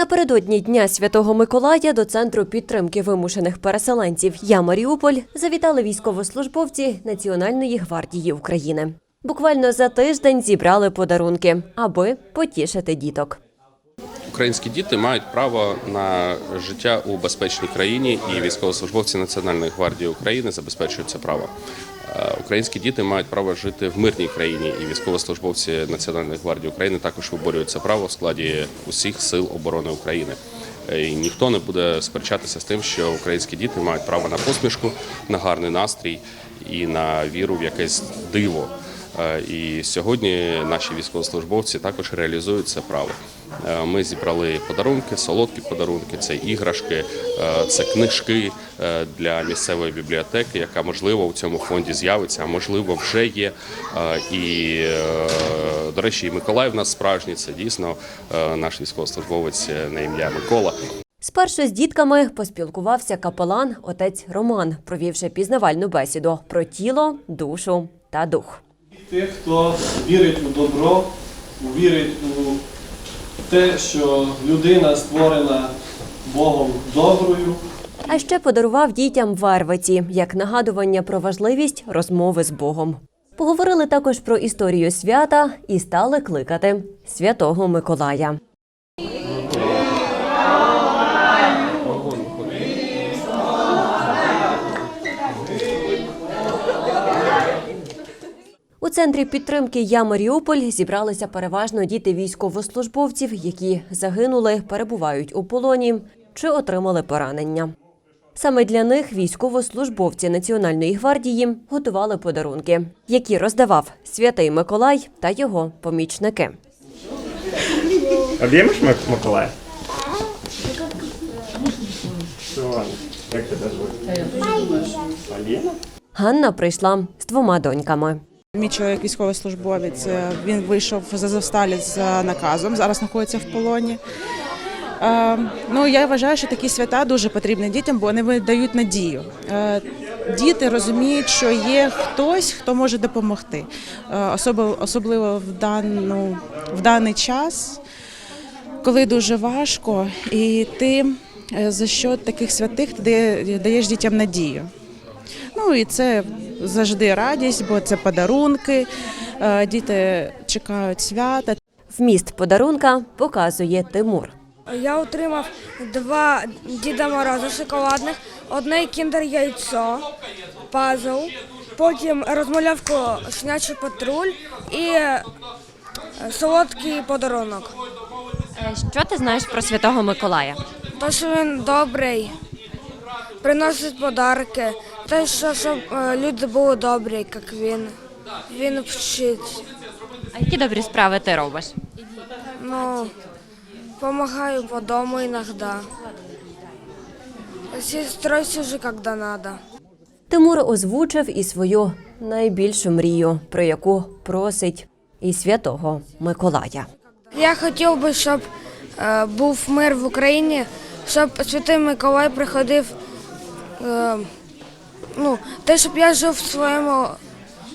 Напередодні Дня Святого Миколая до центру підтримки вимушених переселенців Я Маріуполь завітали військовослужбовці Національної гвардії України. Буквально за тиждень зібрали подарунки, аби потішити діток. Українські діти мають право на життя у безпечній країні, і військовослужбовці Національної гвардії України забезпечують це право. Е, Українські діти мають право жити в мирній країні, і військовослужбовці Національної гвардії України також виборюють це право в складі усіх сил оборони України. Е, І ніхто не буде сперечатися з тим, що українські діти мають право на посмішку, на гарний настрій і на віру в якесь диво. Е, І сьогодні наші військовослужбовці також реалізують це право. Е, Ми зібрали подарунки, солодкі подарунки, це іграшки, е, це книжки для місцевої бібліотеки, яка можливо у цьому фонді з'явиться, а можливо вже є. І, до речі, і Миколай в нас справжній. Це дійсно наш військовослужбовець на ім'я Микола. Спершу з дітками поспілкувався капелан отець Роман, провівши пізнавальну бесіду про тіло, душу та дух. Тих, хто вірить у добро, вірить у те, що людина створена Богом доброю. А ще подарував дітям вервиці як нагадування про важливість розмови з Богом. Поговорили також про історію свята і стали кликати святого Миколая. У центрі підтримки Я Маріуполь зібралися переважно діти військовослужбовців, які загинули, перебувають у полоні чи отримали поранення. Саме для них військовослужбовці Національної гвардії готували подарунки, які роздавав святий Миколай та його помічники. Об'ємиш Миколая? Як тебе звуть? Ганна прийшла з двома доньками. Мій чоловік військовослужбовець. е, Він вийшов з Азовсталі з наказом. Зараз знаходиться в полоні. Е, ну я вважаю, що такі свята дуже потрібні дітям, бо вони дають надію. Е, діти розуміють, що є хтось, хто може допомогти, Е, особливо, в дану в даний час, коли дуже важко, і ти е, за що таких святих ти даєш дітям надію. Ну і це завжди радість, бо це подарунки. е, Діти чекають свята. Вміст подарунка показує Тимур. Я отримав два Діда Мороза шоколадних, одне кіндер яйцо, пазл, потім розмальовку «Щенячий патруль і е, солодкий подарунок. Е, Що ти знаєш про святого Миколая? Те, що він добрий, приносить подарки, те, що щоб е, люди були добрі, як він. Він вчить. А які добрі справи ти робиш? Ну, помогаю по дому иногда. Сестрой сижу, когда надо. Тимур озвучив і свою найбільшу мрію, про яку просить і святого Миколая. Я хотів би, щоб е, був мир в Україні, щоб Святий Миколай приходив. Е, ну, те, щоб я жив в своєму,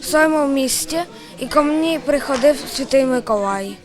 в своєму місті і ко мені приходив Святий Миколай.